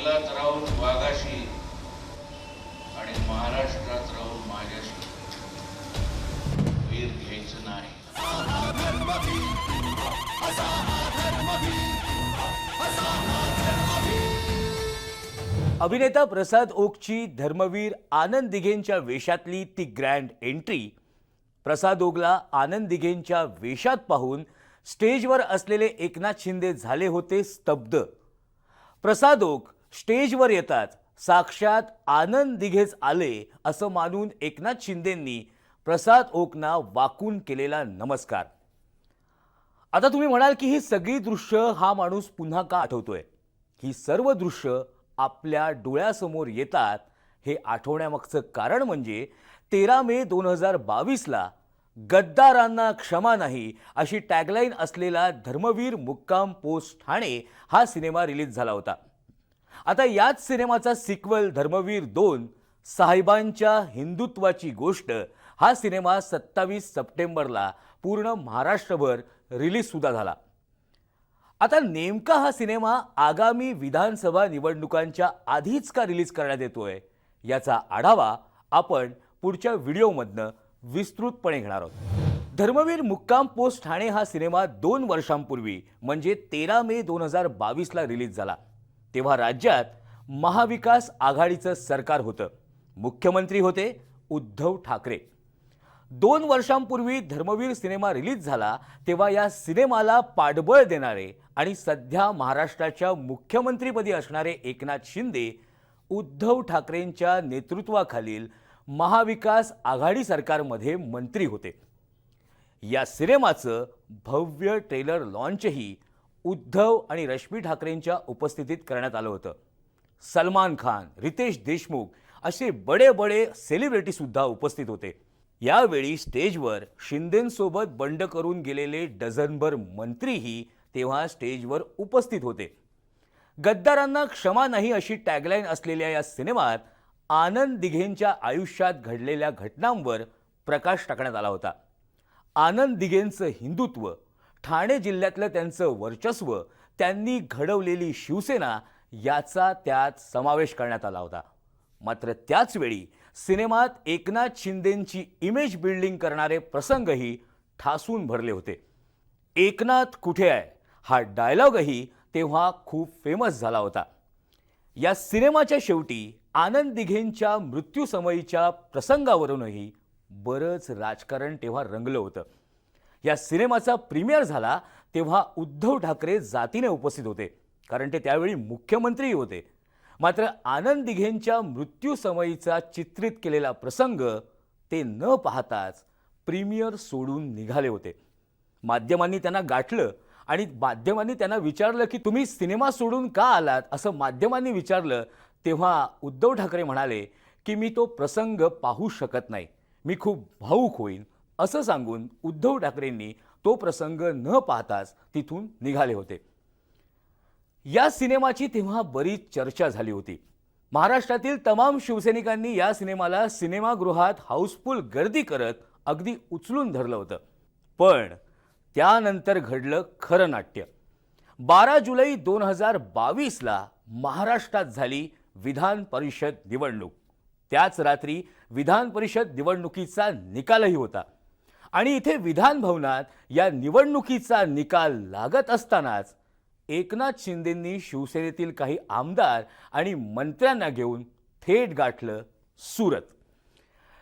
जंगलात राहून वाघाशी आणि महाराष्ट्रात राहून माझ्याशी. वीर घ्यायचं नाही. अभिनेता प्रसाद ओकची धर्मवीर आनंद दिघेंच्या वेशातली ती ग्रँड एंट्री प्रसाद ओगला आनंद दिघेंच्या वेशात पाहून स्टेजवर असलेले एकनाथ शिंदे झाले होते स्तब्ध. प्रसाद ओक स्टेजवर येताच साक्षात आनंद दिघेच आले असं मानून एकनाथ शिंदेंनी प्रसाद ओकना वाकून केलेला नमस्कार. आता तुम्ही म्हणाल की ही सगळी दृश्य हा माणूस पुन्हा का आठवतोय? ही सर्व दृश्य आपल्या डोळ्यासमोर येतात हे आठवण्यामागचं कारण म्हणजे तेरा मे दोन हजार बावीसला गद्दारांना क्षमा नाही अशी टॅगलाईन असलेला धर्मवीर मुक्काम पोस्ट ठाणे हा सिनेमा रिलीज झाला होता. आता याच सिनेमाचा सिक्वल धर्मवीर दोन साहेबांच्या हिंदुत्वाची गोष्ट हा सिनेमा सत्तावीस सप्टेंबरला पूर्ण महाराष्ट्रभर रिलीजसुद्धा झाला. आता नेमका हा सिनेमा आगामी विधानसभा निवडणुकांच्या आधीच का रिलीज करण्यात येतोय याचा आढावा आपण पुढच्या व्हिडिओमधनं विस्तृतपणे घेणार आहोत. धर्मवीर मुक्काम पोस्ट ठाणे हा सिनेमा दोन वर्षांपूर्वी म्हणजे तेरा मे दोन हजार बावीसला रिलीज झाला. तेव्हा राज्यात महाविकास आघाडीचं सरकार होतं. मुख्यमंत्री होते उद्धव ठाकरे. दोन वर्षांपूर्वी धर्मवीर सिनेमा रिलीज झाला तेव्हा या सिनेमाला पाठबळ देणारे आणि सध्या महाराष्ट्राच्या मुख्यमंत्रीपदी असणारे एकनाथ शिंदे उद्धव ठाकरेंच्या नेतृत्वाखालील महाविकास आघाडी सरकारमध्ये मंत्री होते. या सिनेमाचं भव्य ट्रेलर लॉन्चही उद्धव आणि रश्मी ठाकरेंच्या उपस्थितीत करण्यात आलं होतं. सलमान खान रितेश देशमुख असे बडे बडे सेलिब्रिटीसुद्धा उपस्थित होते. यावेळी स्टेजवर शिंदेंसोबत बंड करून गेलेले डझनभर मंत्रीही तेव्हा स्टेजवर उपस्थित होते. गद्दारांना क्षमा नाही अशी टॅगलाईन असलेल्या या सिनेमात आनंद दिघेंच्या आयुष्यात घडलेल्या घटनांवर प्रकाश टाकण्यात आला होता. आनंद दिघेंचं हिंदुत्व ठाणे जिल्ह्यातलं त्यांचं वर्चस्व त्यांनी घडवलेली शिवसेना याचा त्यात समावेश करण्यात आला होता. मात्र त्याचवेळी सिनेमात एकनाथ शिंदेंची इमेज बिल्डिंग करणारे प्रसंगही ठासून भरले होते. एकनाथ कुठे आहे? हा डायलॉगही तेव्हा खूप फेमस झाला होता. या सिनेमाच्या शेवटी आनंद दिघेंच्या मृत्यूसमयीच्या प्रसंगावरूनही बरंच राजकारण तेव्हा रंगलं होतं. या सिनेमाचा प्रीमियर झाला तेव्हा उद्धव ठाकरे जातीने उपस्थित होते. कारण ते त्यावेळी मुख्यमंत्रीही होते. मात्र आनंद दिघेंच्या मृत्यूसमयीचा चित्रित केलेला प्रसंग ते न पाहताच प्रीमियर सोडून निघाले होते. माध्यमांनी त्यांना गाठलं आणि माध्यमांनी त्यांना विचारलं की तुम्ही सिनेमा सोडून का आलात? असं माध्यमांनी विचारलं तेव्हा उद्धव ठाकरे म्हणाले की मी तो प्रसंग पाहू शकत नाही. मी खूप भाऊक होईन. असं सांगून उद्धव ठाकरेंनी तो प्रसंग न पाहताच तिथून निघाले होते. या सिनेमाची तेव्हा बरीच चर्चा झाली होती. महाराष्ट्रातील तमाम शिवसैनिकांनी या सिनेमाला सिनेमागृहात हाऊसफुल गर्दी करत अगदी उचलून धरलं होतं. पण त्यानंतर घडलं खरं नाट्य. बारा जुलै दोन हजार बावीसला महाराष्ट्रात झाली विधान परिषद निवडणूक. त्याच रात्री विधान परिषद निवडणुकीचा निकालही होता. आणि इथे विधान भवनात या निवडणुकीचा निकाल लागत असतानाच एकनाथ शिंदेंनी शिवसेनेतील काही आमदार आणि मंत्र्यांना घेऊन थेट गाठलं सुरत.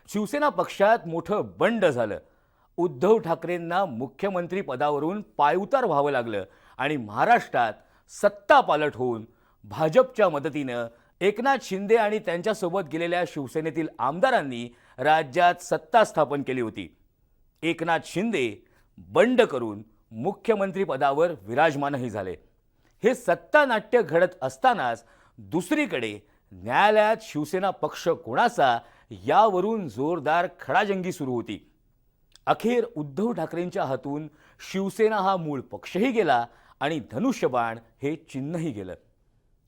शिवसेना पक्षात मोठं बंड झालं. उद्धव ठाकरेंना मुख्यमंत्री पदावरून पायउतार व्हावं लागलं आणि महाराष्ट्रात सत्ता पालट होऊन भाजपच्या मदतीनं एकनाथ शिंदे आणि त्यांच्यासोबत गेलेल्या शिवसेनेतील आमदारांनी राज्यात सत्ता स्थापन केली होती. एकनाथ शिंदे बंड करून मुख्यमंत्रीपदावर विराजमानही झाले. हे सत्ता नाट्य घडत असतानाच दुसरीकडे न्यायालयात शिवसेना पक्ष कोणाचा यावरून जोरदार खडाजंगी सुरू होती. अखेर उद्धव ठाकरेंच्या हातून शिवसेना हा मूळ पक्षही गेला आणि धनुष्यबाण हे चिन्हही गेलं.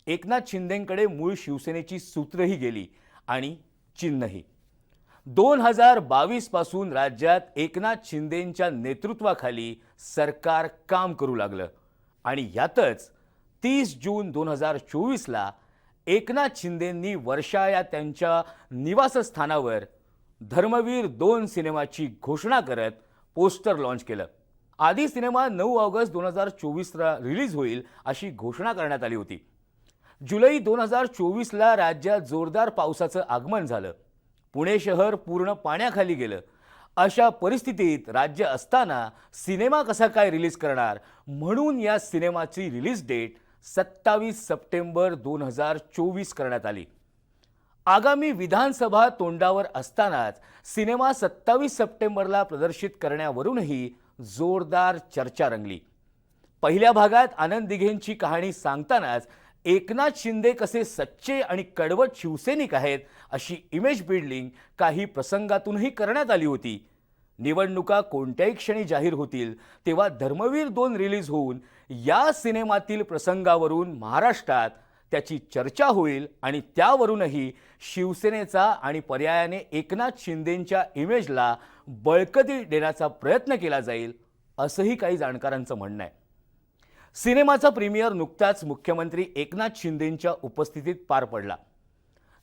एकनाथ शिंदेंकडे मूळ शिवसेनेची सूत्रही गेली आणि चिन्हही. दोन हजार बावीसपासून राज्यात एकनाथ शिंदेंच्या नेतृत्वाखाली सरकार काम करू लागलं. आणि यातच तीस जून दोन हजार चोवीसला एकनाथ शिंदेंनी वर्षा या त्यांच्या निवासस्थानावर धर्मवीर दोन सिनेमाची घोषणा करत पोस्टर लॉन्च केलं. आधी सिनेमा नऊ ऑगस्ट दोन हजार चोवीसला रिलीज होईल अशी घोषणा करण्यात आली होती. जुलै दोन हजार चोवीसला राज्यात जोरदार पावसाचं आगमन झालं. पुणे शहर पूर्ण पाण्याखाली गेलं. अशा परिस्थितीत राज्य असताना सिनेमा कसा काय रिलीज करणार? म्हणून या सिनेमाची रिलीज डेट सत्तावीस सप्टेंबर दोन हजार चोवीस करण्यात आली. आगामी विधानसभा तोंडावर असतानाच सिनेमा सत्तावीस सप्टेंबरला प्रदर्शित करण्यावरूनही जोरदार चर्चा रंगली. पहिल्या भागात आनंद दिघेंची कहाणी सांगतानाच एकनाथ शिंदे कसे सच्चे आणि कडवट शिवसैनिक आहेत अशी इमेज बिल्डिंग काही प्रसंगातूनही करण्यात आली होती. निवडणुका कोणत्याही क्षणी जाहीर होतील तेव्हा धर्मवीर दोन रिलीज होऊन या सिनेमातील प्रसंगावरून महाराष्ट्रात त्याची चर्चा होईल आणि त्यावरूनही शिवसेनेचा आणि पर्यायाने एकनाथ शिंदेंच्या इमेजला बळकटी देण्याचा प्रयत्न केला जाईल असंही काही जाणकारांचं म्हणणं आहे. सिनेमाचा प्रीमियर नुकताच मुख्यमंत्री एकनाथ शिंदेंच्या उपस्थितीत पार पडला.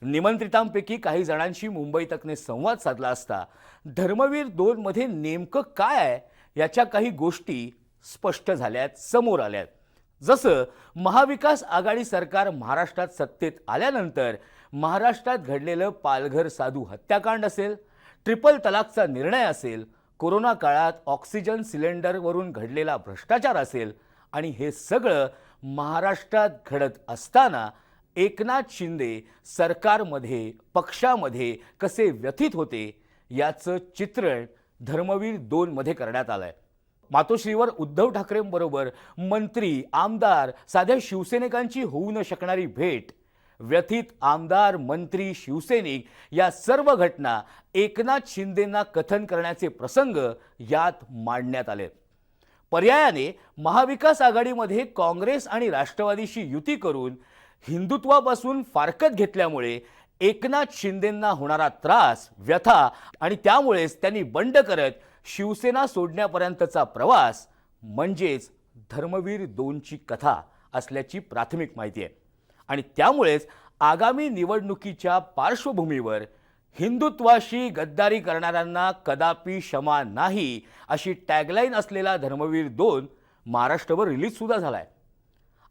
निमंत्रितांपैकी काही जणांशी मुंबई तकने संवाद साधला असता धर्मवीर दोनमध्ये नेमकं काय आहे याच्या काही गोष्टी स्पष्ट झाल्यात समोर आल्यात. जसं महाविकास आघाडी सरकार महाराष्ट्रात सत्तेत आल्यानंतर महाराष्ट्रात घडलेलं पालघर साधू हत्याकांड असेल ट्रिपल तलाकचा निर्णय असेल कोरोना काळात ऑक्सिजन सिलेंडरवरून घडलेला भ्रष्टाचार असेल आणि हे सगळं महाराष्ट्रात घडत असताना एकनाथ शिंदे सरकारमध्ये पक्षामध्ये कसे व्यथित होते याचं चित्रण धर्मवीर दोनमध्ये करण्यात आलं आहे मातोश्रीवर उद्धव ठाकरेंबरोबर मंत्री आमदार साध्या शिवसैनिकांची होऊ न शकणारी भेट व्यथित आमदार मंत्री शिवसैनिक या सर्व घटना एकनाथ शिंदेंना कथन करण्याचे प्रसंग यात मांडण्यात आले. पर्यायाने महाविकास आघाडीमध्ये काँग्रेस आणि राष्ट्रवादीशी युती करून हिंदुत्वापासून फारकत घेतल्यामुळे एकनाथ शिंदेंना होणारा त्रास व्यथा आणि त्यामुळेच त्यांनी बंड करत शिवसेना सोडण्यापर्यंतचा प्रवास म्हणजेच धर्मवीर दोनची कथा असल्याची प्राथमिक माहिती आहे. आणि त्यामुळेच आगामी निवडणुकीच्या पार्श्वभूमीवर हिंदुत्वाशी गद्दारी करणाऱ्यांना कदापि क्षमा नाही अशी टॅगलाईन असलेला धर्मवीर दोन महाराष्ट्रभर रिलीजसुद्धा झाला आहे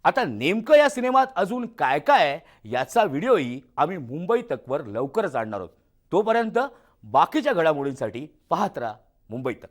आता नेमकं या सिनेमात अजून काय काय याचा व्हिडिओही आम्ही मुंबई तकवर लवकरच आणणार आहोत. तोपर्यंत बाकीच्या घडामोडींसाठी पाहत राहा मुंबई तक.